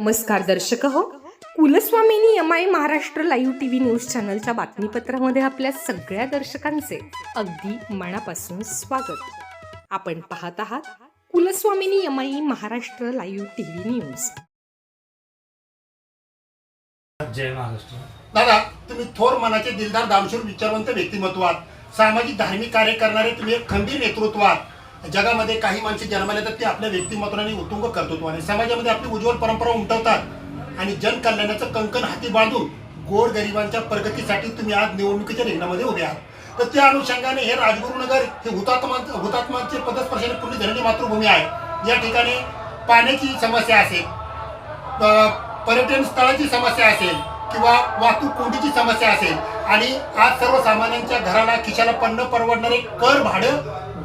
नमस्कार दर्शक हो. Kulswamini M I Maharashtra live T V news चॅनलच्या बातमीपत्रामध्ये आपल्या सगळ्या दर्शकांचे अगदी मनापासून स्वागत. आपण पाहत आहात Kulswamini M I Maharashtra live T V news. जय महाराष्ट्र. दादा तुम्ही थोर मनाचे दिलदार दानशूर विचारवंत व्यक्तिमत्वात सामाजिक धार्मिक कार्य करणारे तुम्ही एक खंबीर नेतृत्वात जगामध्ये काही माणसे जन्माला येतात ते आपल्या व्यक्तिमत्वाने उत्तुंग कर्तृत्वाने समाजामध्ये आपली उज्ज्वल परंपरा उमटवतात. आणि जनकल्याणाचं कंकण हाती बांधून गोर गरिबांच्या प्रगतीसाठी तुम्ही आज निवडणुकीच्या रिंगणामध्ये उभे आहात. तर त्या अनुषंगाने हे राजगुरुनगर हे हुतात्मा हुतात्माचे पदस्पर्शाने पूर्ण धरणी मातृभूमी आहे. या ठिकाणी पाण्याची समस्या असेल पर्यटन स्थळाची समस्या असेल किंवा वाहतूक कोंडीची समस्या असेल आणि आज सर्वसामान्यांच्या घराला खिशाला पन्न परवडणारे कर भाडं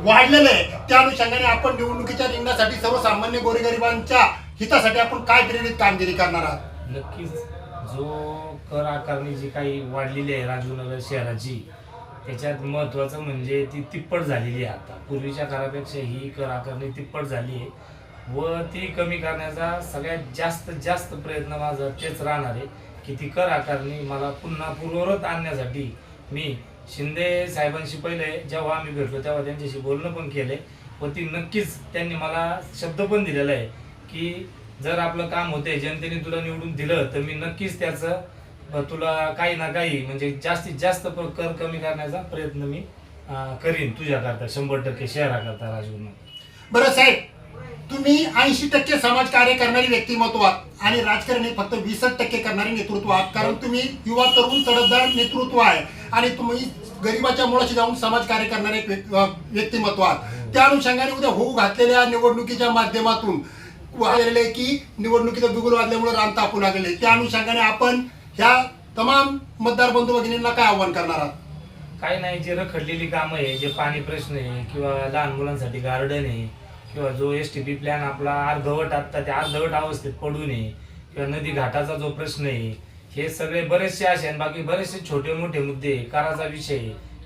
वाढलेलं आहे. त्या अनुषंगाने आपण निवडणुकीच्या रिंगणासाठी सर्वसामान्य गोरगरिबांच्या हितासाठी आपण काय प्रेरित कामगिरी करणार आहात? नक्कीच. जो कर आकारणी जी काही वाढलेली आहे राजूनगर शहराची त्याच्यात महत्त्वाचं म्हणजे ती तिप्पट झालेली आहे आता. पूर्वीच्या काळापेक्षा ही कर आकारणी तिप्पट झाली आहे. व ती कमी करण्याचा सगळ्यात जास्त जास्त प्रयत्न माझा तेच राहणार आहे की ती कर आकारणी मला पुन्हा पूर्ववत आणण्यासाठी मी शिंदे साहेबांशी पहिले जेव्हा आम्ही भेटलो तेव्हा त्यांच्याशी बोलणं पण केलंय. व ती नक्कीच त्यांनी मला शब्द पण दिलेला आहे की जर आपलं काम होते जनतेने तुला निवडून दिलं तर मी नक्कीच त्याचं तुला काही ना काही म्हणजे जास्तीत जास्त कर कमी करण्याचा प्रयत्न मी करीन तुझ्याकरता शंभर टक्के शहराकरता राजून बरं साहेब तुम्ही ऐंशी टक्के समाज कार्य करणारी व्यक्तिमत्व आहात आणि राजकारण हे फक्त वीस टक्के करणारे नेतृत्व आहात कारण तुम्ही युवा तरुण तडफदार नेतृत्व आहे. आणि तुम्ही गरिबाच्या मुळाशी जाऊन समाज कार्य करणारे एक व्यक्तिमत्व आहात. त्या अनुषंगाने उद्या होऊ घातलेल्या निवडणुकीच्या माध्यमातून आलेले की निवडणुकीचं बिगुल वाजल्यामुळे रान तापू लागले. त्या अनुषंगाने आपण ह्या तमाम मतदार बंधू भगिनींना काय आव्हान करणार आहात? काही नाही जे रखडलेली कामं आहे जे पाणी प्रश्न आहे किंवा लहान मुलांसाठी गार्डन आहे किंवा जो एस टी पी प्लॅन आपला अर्धवट आत्ता त्या अर्धवट अवस्थेत पडू नये किंवा नदी घाटाचा जो प्रश्न आहे हे सगळे बरेचसे असे आणि बाकी बरेचसे छोटे मोठे मुद्दे कराचा विषय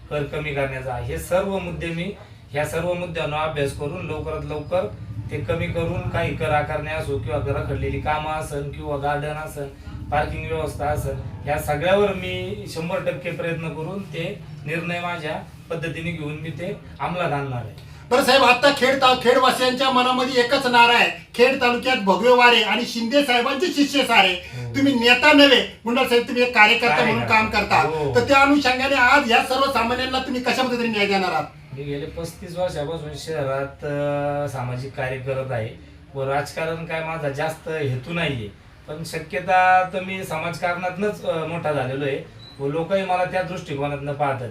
कर कमी करण्याचा हे सर्व मुद्दे मी ह्या सर्व मुद्द्यांना अभ्यास करून लवकरात लवकर ते कमी करून काही कर आकारणे असो किंवा रखडलेली कामं असन किंवा गार्डन असन पार्किंग व्यवस्था असन ह्या सगळ्यावर मी शंभर टक्के प्रयत्न करून ते निर्णय माझ्या पद्धतीने घेऊन मी ते अंमलात आणणार आहे. बरं साहेब आता खेड ता खेडवासियांच्या मनामध्ये एकच नारा आहे. खेड तालुक्यात भगवे वारे आणि शिंदे साहेबांचे शिष्य सारे. तुम्ही नेता नव्हे. गुंडाळ साहेब तुम्ही एक कार्यकर्ता म्हणून काम करता. हो. तर त्या अनुषंगाने आज या सर्व सामान्यांना तुम्ही कशा पद्धतीने न्याय देणार आहात? मी गेले पस्तीस वर्षापासून शहरात सामाजिक कार्य करत आहे. व राजकारण काय माझा जास्त हेतू नाहीये. पण शक्यता तर मी समाजकारणातनच मोठा झालेलो आहे. व लोकही मला त्या दृष्टिकोनातनं पाहतात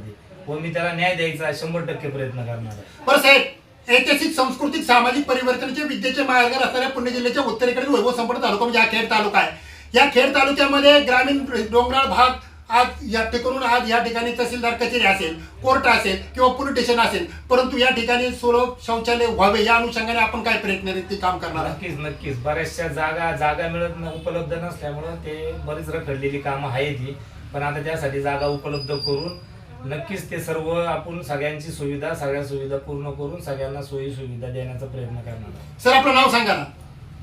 व मी त्याला न्याय द्यायचा शंभर टक्के प्रयत्न करणार आहे. बरं साहेब ऐतिहासिक सांस्कृतिक सामाजिक परिवर्तनाचे विद्येचे मार्ग असणाऱ्या पुणे जिल्ह्याच्या उत्तरेकडील वैभव संपन्न तालुका म्हणजे हा खेड तालुका आहे. या खेड तालुक्यामध्ये ग्रामीण डोंगराळ भाग आज या ठिकाणून आज या ठिकाणी तहसीलदार कचेरी असेल कोर्ट असेल किंवा पोलीस स्टेशन असेल परंतु या ठिकाणी सुलभ शौचालय व्हावे या अनुषंगाने आपण काय प्रयत्न ते काम करणार आहात? नक्कीच नक्कीच. बऱ्याचशा जागा जागा मिळत न- उपलब्ध नसल्यामुळं ते बरीच रखडलेली कामं आहेत ही. पण आता त्यासाठी जागा उपलब्ध करून नक्कीच ते सर्व आपण सगळ्यांची सुविधा सगळ्या सुविधा पूर्ण करून सगळ्यांना सोयी सुविधा देण्याचा प्रयत्न करणार आहोत. सर आपलं नाव सांगा ना.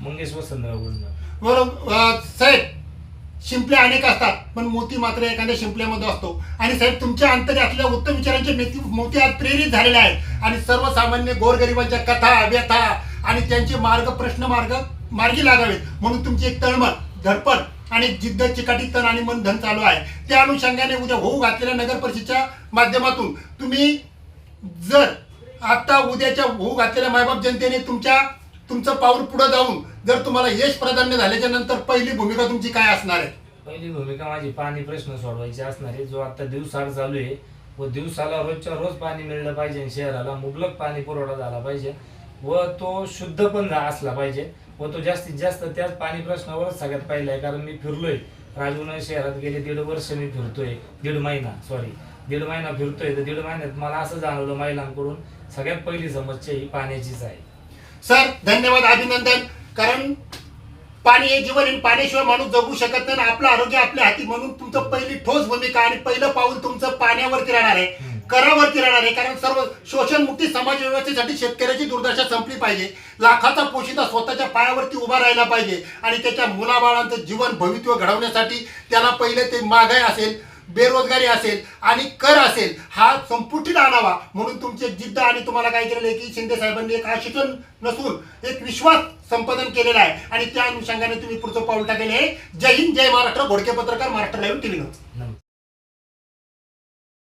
मंगेश वसंतराव गुंड बरोबर अं, साहेब शिंपल्या अनेक असतात पण मोती मात्र एखाद्या शिंपल्यामध्ये असतो. आणि साहेब तुमच्या अंतरी असलेल्या उत्तम विचारांचे मोती आज प्रेरित झालेले आहेत. आणि सर्वसामान्य गोरगरिबांच्या कथा व्यथा आणि त्यांचे मार्ग प्रश्न मार्ग मार्गी लागावेत. म्हणून तुमची एक तळमळ धडपड आणि जिद्द चिकाटी तण आणि मन धन चालू आहे. त्या अनुषंगाने उद्या होऊ घातलेल्या नगर परिषदच्या माध्यमातून तुम्ही जर आता उद्याच्या होऊ घातलेल्या मायबाप जनतेने तुमच्या तुमचं पाऊल पुढे जाऊन जर तुम्हाला यश प्राधान्य झाल्याच्यानंतर पहिली भूमिका तुमची काय असणार आहे? पहिली भूमिका माझी पाणी प्रश्न सोडवायची असणार आहे. जो आता दिवसाड चालू आहे व दिवसाला रोजच्या रोज पाणी मिळलं पाहिजे शहराला मुबलक पाणी पुरवठा झाला पाहिजे व तो शुद्ध पण असला पाहिजे. व तो जास्तीत जास्त त्याच पाणी प्रश्नावरच सगळ्यात पहिला आहे कारण मी फिरलोय. राजून शहरात गेले दीड वर्ष मी फिरतोय. दीड महिना सॉरी दीड महिना फिरतोय. तर दीड महिन्यात मला असं जाणवलं महिलांकडून सगळ्यात पहिली समस्या ही पाण्याचीच आहे. सर धन्यवाद अभिनंदन. कारण पाणी हे जीवन आहे पाण्याशिवाय माणूस जगू शकत नाही आणि आपलं आरोग्य आपल्या हाती म्हणून तुमचं पहिली ठोस भूमिका आणि पहिलं पाऊल तुमचं पाण्यावरती राहणार आहे. करावरती राहणार आहे. कारण सर्व शोषणमुक्ती समाज व्यवस्थेसाठी शेतकऱ्याची दुर्दशा संपली पाहिजे. लाखाचा पोशिता स्वतःच्या पायावरती उभा राहिला पाहिजे आणि त्याच्या मुलाबाळांचं जीवन भवित्व घडवण्यासाठी त्याला पहिले ते महागाई असेल बेरोजगारी असेल आणि कर असेल हा संपुटीत आणावा म्हणून तुमचे जिद्द आणि तुम्हाला काय केलेलं आहे की शिंदे साहेबांनी एक आशिषण नसून एक विश्वास संपादन केलेला आहे. आणि त्या अनुषंगाने तुम्ही पुढचं पाऊल टाकलेलं आहे. जय हिंद जय महाराष्ट्र. घोडके पत्रकार महाराष्ट्र लाईव्ह टीव्ही नमस्कार.